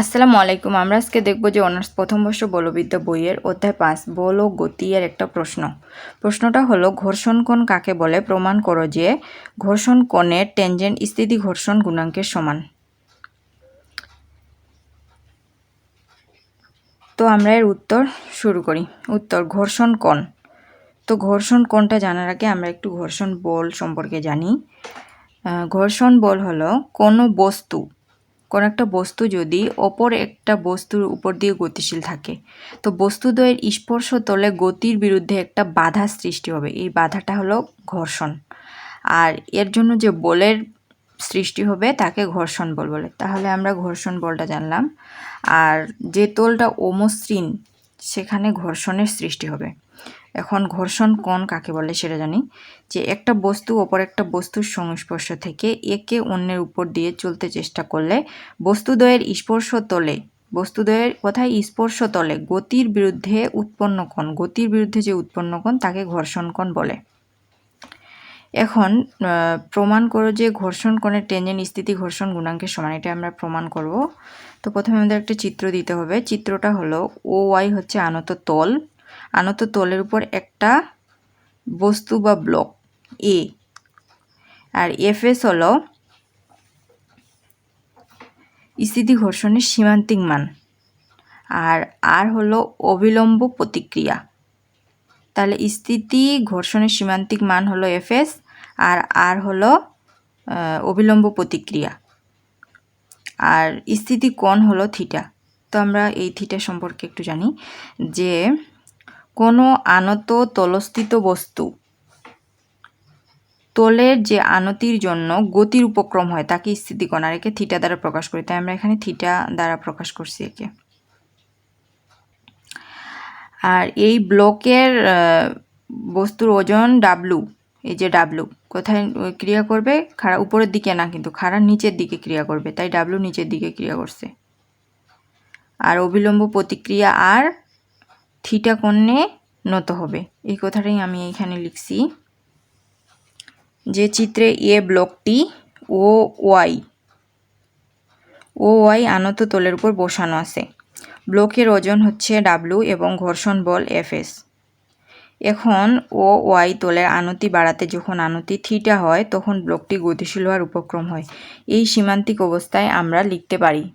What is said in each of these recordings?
আসসালামু আলাইকুম। আমরা আজকে দেখব যে অনার্স প্রথম বর্ষ বলবিদ্যা বইয়ের অধ্যায় পাঁচ, বল ও গতি এর একটা প্রশ্ন। প্রশ্নটা হলো, ঘর্ষণ কোণ কাকে বলে? প্রমাণ করো যে ঘর্ষণ কোণের টেনজেন্ট স্থিতি ঘর্ষণ গুণাঙ্কের সমান। তো আমরা এর উত্তর শুরু করি। উত্তর, ঘর্ষণ কোণ। তো ঘর্ষণ কোণটা জানার আগে আমরা একটু ঘর্ষণ বল সম্পর্কে জানি। ঘর্ষণ বল হলো কোনো বস্তু কোনো একটা বস্তু যদি অপর একটা বস্তুর উপর দিয়ে গতিশীল থাকে, তো বস্তুদ্বয়ের স্পর্শ তলে গতির বিরুদ্ধে একটা বাধা সৃষ্টি হবে। এই বাধাটা হলো ঘর্ষণ। আর এর জন্য যে বলের সৃষ্টি হবে, তাকে ঘর্ষণ বল বলে। তাহলে আমরা ঘর্ষণ বলটা জানলাম। আর যে তলটা অমসৃণ সেখানে ঘর্ষণের সৃষ্টি হবে। এখন ঘর্ষণ কোন কাকে বলে সেটা জানি। যে একটা বস্তু অপর একটা বস্তুর সংস্পর্শ থেকে একে অন্যের উপর দিয়ে চলতে চেষ্টা করলে বস্তুদ্বয়ের স্পর্শ তলে বস্তুদ্বয়ের কোথায় স্পর্শ তলে, গতির বিরুদ্ধে উৎপন্ন কোণ, গতির বিরুদ্ধে যে উৎপন্ন কোণ তাকে ঘর্ষণ কোণ বলে। এখন প্রমাণ করো যে ঘর্ষণ কোণের টেনজেন্ট স্থিতি ঘর্ষণ গুণাঙ্কের সমান, এটা আমরা প্রমাণ করব। তো প্রথমে আমাদের একটা চিত্র দিতে হবে। চিত্রটা হলো ও ওয়াই হচ্ছে আনত তল। আনত তলের উপর একটা বস্তু বা ব্লক এ আর এফ এস হলো স্থিতি ঘর্ষণের সীমান্তিক মান। আর আর হলো অবিলম্ব প্রতিক্রিয়া। তাহলে স্থিতি ঘর্ষণের সীমান্তিক মান হলো এফএস আর আর হলো অবিলম্ব প্রতিক্রিয়া। আর স্থিতি কোণ হলো থিটা। তো আমরা এই থিটা সম্পর্কে একটু জানি যে কোনো আনত তলস্থিত বস্তু তলের যে আনতির জন্য গতির উপক্রম হয়, তাকে স্থিতিকোণ আর একে থিটা দ্বারা প্রকাশ করি। তাই আমরা এখানে থিটা দ্বারা প্রকাশ করছি একে। আর এই ব্লকের বস্তুর ওজন ডাব্লু এই যে ডাব্লু, কোথায় ক্রিয়া করবে? খাড়া, উপরের দিকে না কিন্তু, খাড়া নিচের দিকে ক্রিয়া করবে। তাই ডাব্লু নিচের দিকে ক্রিয়া করছে। আর অবিলম্ব প্রতিক্রিয়া আর থিটা কোণে নত হবে। এই কথাটাই আমি এইখানে লিখছি। যে চিত্রে এ ব্লকটি ও ওয়াই ও ওয়াই আনত তলের উপর বসানো আছে। ব্লকের ওজন হচ্ছে ডাব্লু এবং ঘর্ষণ বল এফএস এখন ও ওয়াই তলের আনতি বাড়াতে যখন আনতি থিটা হয়, তখন ব্লকটি গতিশীল হওয়ার উপক্রম হয়। এই সীমান্তিক অবস্থায় আমরা লিখতে পারি।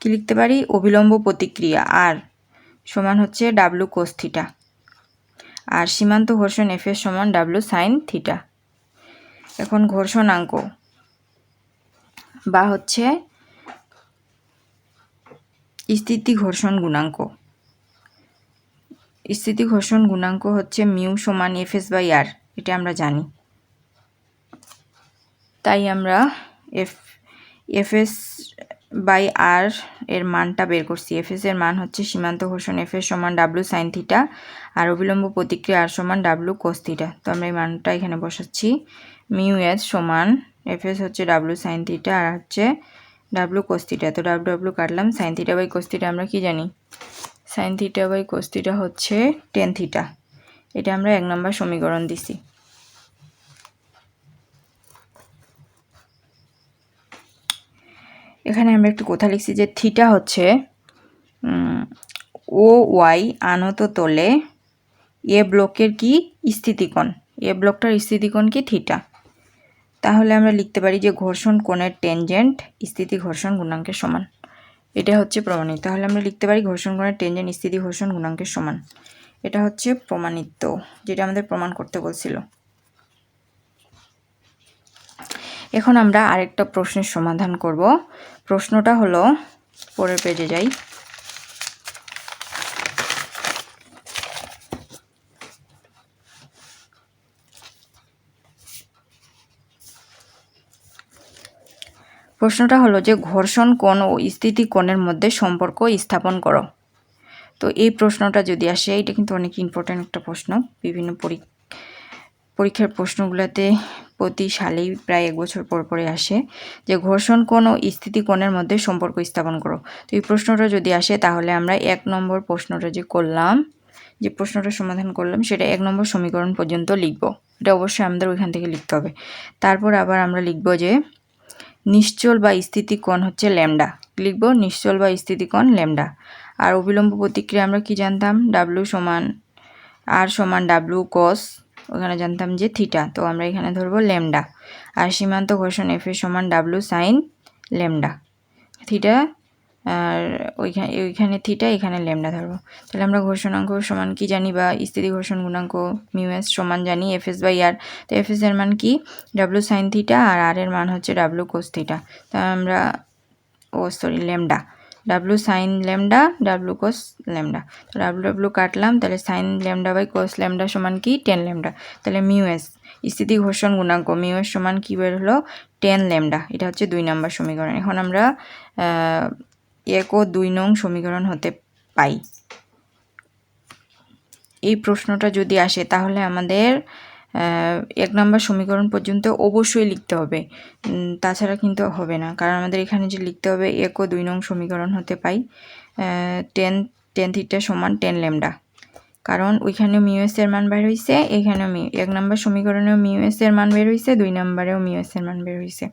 কি লিখতে পারি? অবিলম্ব প্রতিক্রিয়া। আর সমান হচ্ছে ডাব্লু কোস থিটা। আর সীমান্ত ঘর্ষণ এফ এর সমান ডাব্লু সাইন থিটা। এখন ঘর্ষণাঙ্ক বা হচ্ছে স্থিতি ঘর্ষণ গুণাঙ্ক। স্থিতি ঘর্ষণ গুণাঙ্ক হচ্ছে মিউ সমান এফ এস বাই আর, এটা আমরা জানি। তাই আমরা F F S by R এর মানটা বের করছি। এফ এর মান হচ্ছে সীমান্ত ঘোষণ এফ এস সমান ডাব্লু সাইন থিটা আর অবিলম্ব প্রতিক্রিয়া আর সমান ডাব্লু কোস থিটা। তো আমরা এই মানটা এখানে বসাচ্ছি। মিউ এস সমান এফ এস হচ্ছে ডাব্লু সাইন থিটা আর হচ্ছে ডাব্লু কোস থিটা। তো ডাব্লু ডাব্লু কাটলাম sine theta by cos theta, আমরা কি জানি? Sine theta by cos theta হচ্ছে টেন থিটা এটা আমরা এক নম্বর সমীকরণ দিছি। এখানে আমরা একটু কথা লিখছি যে থিটা হচ্ছে ও ওয়াই আনত তলে এ ব্লকের কি স্থিতিকোণ। এ ব্লকটার স্থিতিকোণ কি থিটা তাহলে আমরা লিখতে পারি যে ঘর্ষণ কোণের টেনজেন্ট স্থিতি ঘর্ষণ গুণাঙ্কের সমান। এটা হচ্ছে প্রমাণিত। তাহলে আমরা লিখতে পারি ঘর্ষণ কোণের টেনজেন্ট স্থিতি ঘর্ষণ গুণাঙ্কের সমান। এটা হচ্ছে প্রমাণিত, যেটা আমাদের প্রমাণ করতে বলছিল। এখন আমরা আরেকটা প্রশ্নের সমাধান করব। প্রশ্নটা হলো, পরের পেজে যাই। প্রশ্নটা হলো যে ঘর্ষণ কোণ ও স্থিতি কোণের মধ্যে সম্পর্ক স্থাপন করো। তো এই প্রশ্নটা যদি আসে, এটা কিন্তু অনেক ইম্পর্ট্যান্ট একটা প্রশ্ন। বিভিন্ন পরী- পরীক্ষার প্রশ্নগুলোতে প্রতি সালেই প্রায় এক বছর পর পরে আসে যে ঘর্ষণ কোণ ও স্থিতি কোণের মধ্যে সম্পর্ক স্থাপন করো। তো এই প্রশ্নটা যদি আসে, তাহলে আমরা এক নম্বর প্রশ্নটা যে করলাম, যে প্রশ্নটা সমাধান করলাম, সেটা এক নম্বর সমীকরণ পর্যন্ত লিখব। এটা অবশ্যই আমাদের ওইখান থেকে লিখতে হবে। তারপর আবার আমরা লিখব যে নিশ্চল বা স্থিতিকোণ হচ্ছে ল্যামডা। লিখব নিশ্চল বা স্থিতিকোণ ল্যামডা। আর অবিলম্ব প্রতিক্রিয়া আমরা কি জানতাম? ডাব্লু সমান আর সমান ডাব্লু কস ওখানে জানতাম যে থিটা তো আমরা এখানে ধরবো ল্যামডা। আর সীমান্ত ঘোষণ এফ এর সমান ডাব্লু সাইন ল্যামডা। থিটা আর ওইখানে ওইখানে থিটা, এখানে ল্যামডা ধরবো। তাহলে আমরা ঘোষণাঙ্ক সমান কি জানি বা স্থিতি ঘোষণ গুণাঙ্ক মিউএস সমান জানি এফ এস বাই আর তো এফ এস এর মান কি? ডাব্লু সাইন থিটা আর আর এর মান হচ্ছে ডাব্লু কোস থিটা তা আমরা, ও sorry lambda. W sine lambda W cos lambda. তো ডাব্লু ডাব্লু কাটলাম, তাহলে sine lambda by cos lambda সমান কি? Tan lambda. তাহলে মিউএস স্থিতি ঘোষণ গুণাঙ্ক মিউএস সমান কি বের হলো? Tan lambda. এটা হচ্ছে দুই নম্বর সমীকরণ। এখন আমরা এক ও দুই নং সমীকরণ হতে পাই। এই প্রশ্নটা যদি আসে, তাহলে আমাদের এক নম্বর সমীকরণ পর্যন্ত অবশ্যই লিখতে হবে। তাছাড়া কিন্তু হবে না, কারণ আমাদের এখানে যে লিখতে হবে, এক ও দুই নং সমীকরণ হতে পাই টেন টেন থিটা সমান টেন লেমডা কারণ ওইখানেও মিউএস এর মান বের হয়েছে এখানেও মিউ এক নম্বর সমীকরণেও মিউএস এর মান বের হয়েছে দুই নম্বরেও মিউএস এর মান বের হয়েছে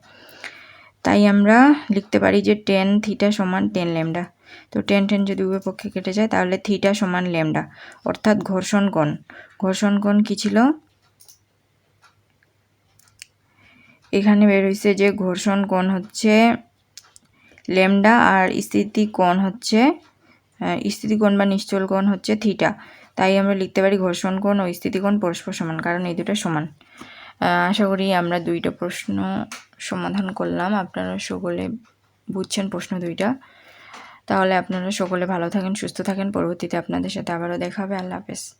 তাই আমরা লিখতে পারি যে টেন থিটা সমান টেন লেমডা তো টেন টেন যদি উভয় পক্ষে কেটে যায়, তাহলে থিটা সমান লেমডা অর্থাৎ ঘর্ষণ কোণ। ঘর্ষণ কোণ কী ছিল? এখানে বের হয়েছে যে ঘর্ষণ কোণ হচ্ছে লেমডা আর স্থিতি কোণ হচ্ছে স্থিতি কোণ বা নিশ্চল কোণ হচ্ছে থিটা তাই আমরা লিখতে পারি ঘর্ষণ কোণ ও স্থিতি কোণ পরস্পর সমান, কারণ এই দুটো সমান। আশা করি আমরা দুইটা প্রশ্ন সমাধান করলাম। আপনারা সকলে বুঝছেন প্রশ্ন দুইটা। তাহলে আপনারা সকলে ভালো থাকেন, সুস্থ থাকেন। পরবর্তীতে আপনাদের সাথে আবারও দেখা হবে। আল্লাহ হাফেজ।